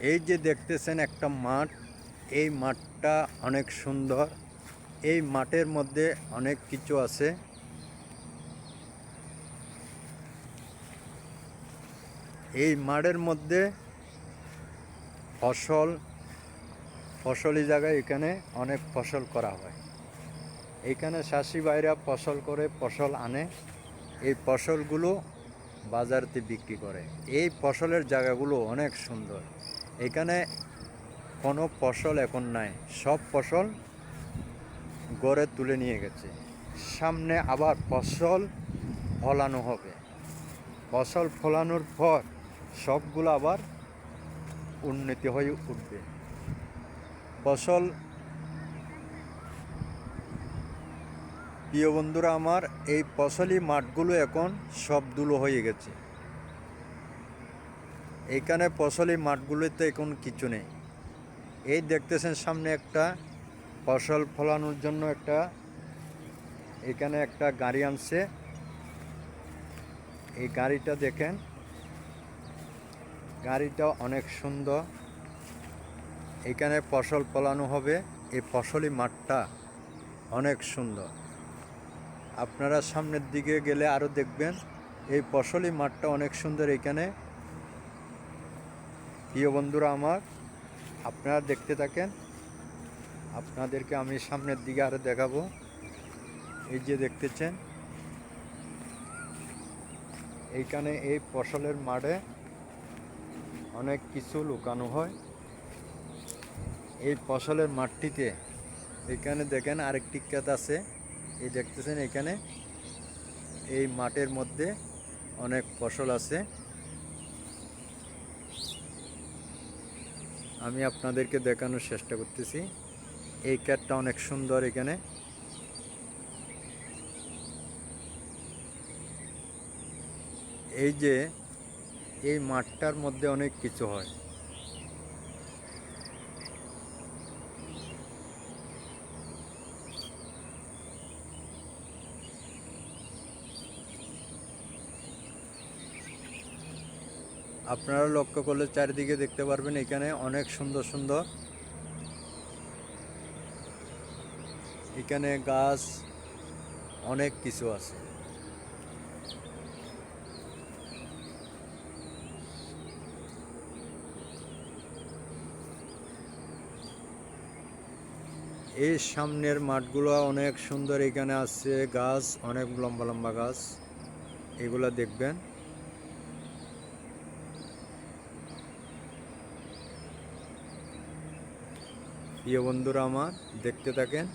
এই যে দেখতেছেন একটা মাঠ, এই মাঠটা অনেক সুন্দর। এই মাঠের মধ্যে অনেক কিছু আছে। এই মাঠের মধ্যে ফসল, ফসলি জায়গায় এখানে অনেক ফসল করা হয়। এখানে চাষি ভাইরা ফসল করে, ফসল আনে। এই ফসলগুলো বাজারতে বিক্রি করে। এই ফসলের জায়গাগুলো অনেক সুন্দর। এখানে কোনো ফসল এখন নাই। সব ফসল গড়ে তুলে নিয়ে গেছে। সামনে আবার ফসল ফলানো হবে। ফসল ফলানোর পর সবগুলো আবার উন্নতি হয়ে উঠবে। ফসল প্রিয় বন্ধুরা আমার, এই ফসলি মাঠগুলো এখন সব দুলো হয়ে গেছে। এইখানে ফসলি মাঠগুলোতে এখন কিছু নেই। এই দেখতেছেন সামনে একটা ফসল ফলানোর জন্য একটা, এখানে একটা গাড়ি আনছে। এই গাড়িটা দেখেন, গাড়িটা অনেক সুন্দর। এখানে ফসল ফলানো হবে, এই ফসলি মাঠটা অনেক সুন্দর। আপনারা সামনের দিকে গেলে আরও দেখবেন, এই ফসলি মাঠটা অনেক সুন্দর এখানে। প্রিয় বন্ধুরা আমার, আপনারা দেখতে থাকেন, আপনাদেরকে আমি সামনের দিকে আরও দেখাবো। এই যে দেখতেছেন, এইখানে এই ফসলের মাঠে অনেক কিছু লুকানো হয়। এই ফসলের মাঠটিতে এখানে দেখেন আরেকটি ক্ষেত আছে। এই দেখতেছেন এখানে, এই মাঠের মধ্যে অনেক ফসল আছে। আমি আপনাদেরকে দেখানোর চেষ্টা করতেছি। এই ক্যাটটা অনেক সুন্দর এখানে। এই যে, এই মাঠটার মধ্যে অনেক কিছু হয়। আপনারা লক্ষ্য করলে চারিদিকে দেখতে পারবেন, এখানে অনেক সুন্দর সুন্দর এখানে গাছ, অনেক কিছু আছে। এই সামনের মাঠগুলো অনেক সুন্দর, এখানে আছে গাছ, অনেক লম্বা লম্বা গাছ, এগুলা দেখবেন। প্রিয় বন্ধুরা আমার দেখতে থাকেন।